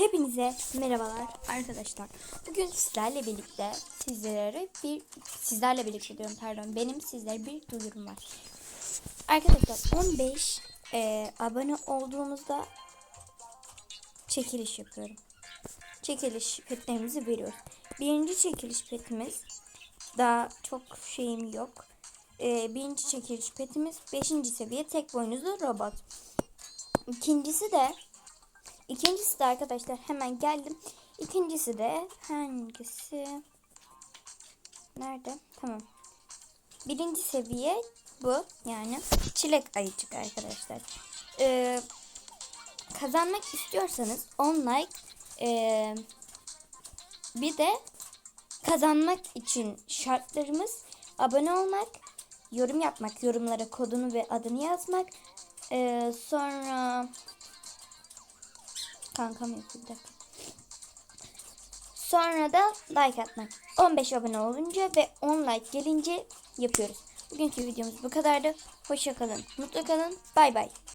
Hepinize merhabalar arkadaşlar. Bugün sizlerle birlikte sizlere bir sizlerle birlikte diyorum pardon. Benim sizlere bir duyurum var. Arkadaşlar 15 e, abone olduğumuzda çekiliş yapıyorum. Çekiliş petlerimizi veriyoruz. Birinci çekiliş petimiz daha çok şeyim yok. E, birinci çekiliş petimiz 5. seviye tek boynuzlu robot. İkincisi de İkincisi de arkadaşlar hemen geldim. İkincisi de hangisi? Nerede? Tamam. Birinci seviye bu. Yani çilek ayıcık arkadaşlar. Ee, kazanmak istiyorsanız 10 like ee, bir de kazanmak için şartlarımız abone olmak, yorum yapmak, yorumlara kodunu ve adını yazmak. Ee, sonra Kankam dakika. Sonra da like atmak. 15 abone olunca ve 10 like gelince yapıyoruz. Bugünkü videomuz bu kadardı. Hoşça kalın. Mutlu kalın. Bay bay.